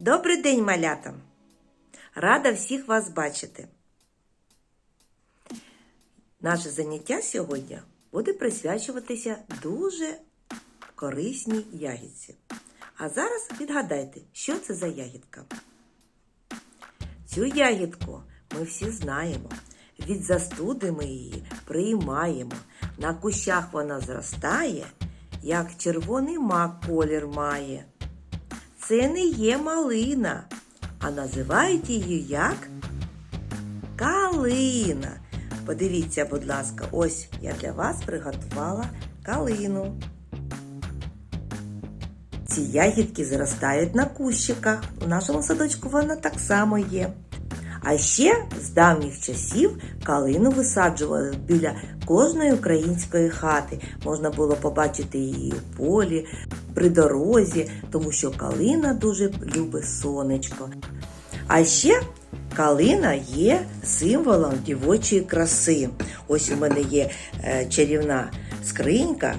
Добрий день, малята! Рада всіх вас бачити. Наше заняття сьогодні буде присвячуватися дуже корисній ягідці. А зараз відгадайте, що це за ягідка. Цю ягідку ми всі знаємо. Від застуди ми її приймаємо. На кущах вона зростає, як червоний мак колір має. Це не є малина, а називають її як калина. Подивіться, будь ласка, ось я для вас приготувала калину. Ці ягідки зростають на кущиках. У нашому садочку вона так само є. А ще з давніх часів калину висаджували біля кожної української хати. Можна було побачити її у полі, при дорозі, тому що калина дуже любить сонечко. А ще калина є символом дівочої краси. Ось у мене є е, чарівна скринька.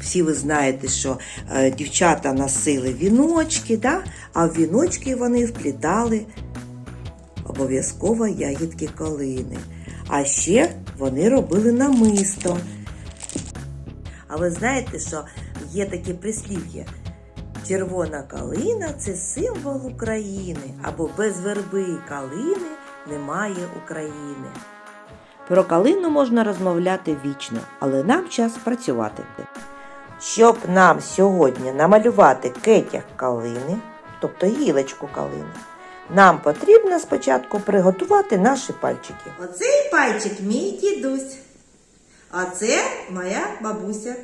Всі ви знаєте, що е, дівчата носили віночки, да? а в віночки вони вплітали обов'язково ягідки калини. А ще вони робили намисто. А ви знаєте, що є таке прислів'я? Червона калина це символ України, або без верби калини немає України. Про калину можна розмовляти вічно, але нам час працювати. Щоб нам сьогодні намалювати кетяг калини, тобто гілочку калини, нам потрібно спочатку приготувати наші пальчики. Оцей пальчик мій дідусь, а це моя бабуся.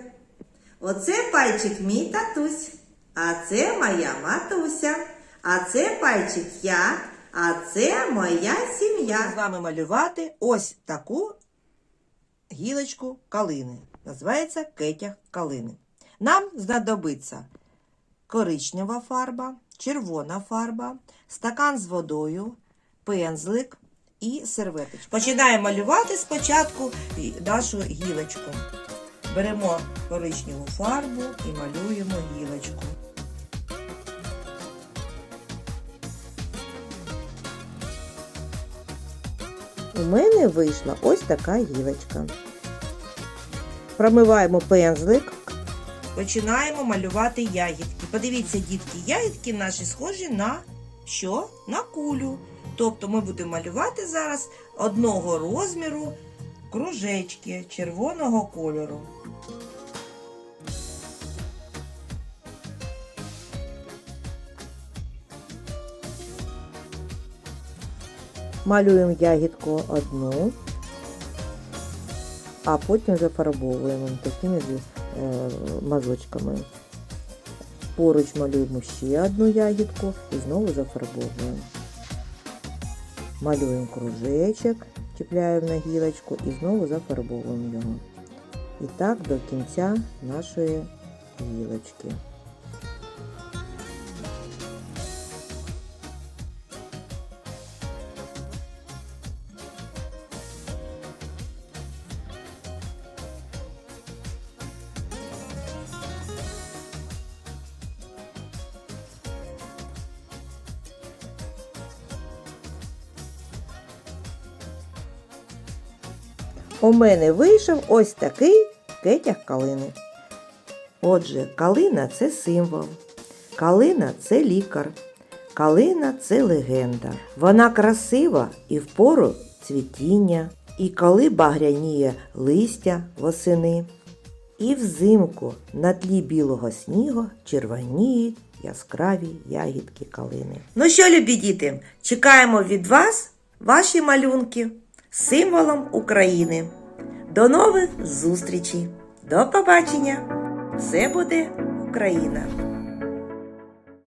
Оце пальчик мій татусь, а це моя матуся, а це пальчик я, а це моя сім'я. З вами малювати ось таку гілочку калини. Називається кетяг калини. Нам знадобиться коричнева фарба, червона фарба, стакан з водою, пензлик і серветочка. Починаємо малювати спочатку нашу гілочку. Беремо коричневу фарбу і малюємо гілочку. У мене вийшла ось така гілочка. Промиваємо пензлик. Починаємо малювати ягідки. Подивіться, дітки, ягідки наші схожі на що? На кулю. Тобто ми будемо малювати зараз одного розміру кружечки червоного кольору. Малюємо ягідку одну, а потім зафарбовуємо такими ж, е, мазочками. Поруч малюємо ще одну ягідку і знову зафарбовуємо. Малюємо кружечок, чіпляємо на гілочку і знову зафарбовуємо його. І так до кінця нашої гілочки. У мене вийшов ось такий кетяг калини. Отже, калина це символ. Калина це лікар. Калина це легенда. Вона красива і в пору цвітіння, і коли багряніє листя восени. І взимку на тлі білого снігу червоніють яскраві ягідки калини. Ну що, любі діти, чекаємо від вас ваші малюнки символом України. До нових зустрічей! До побачення! Все буде Україна!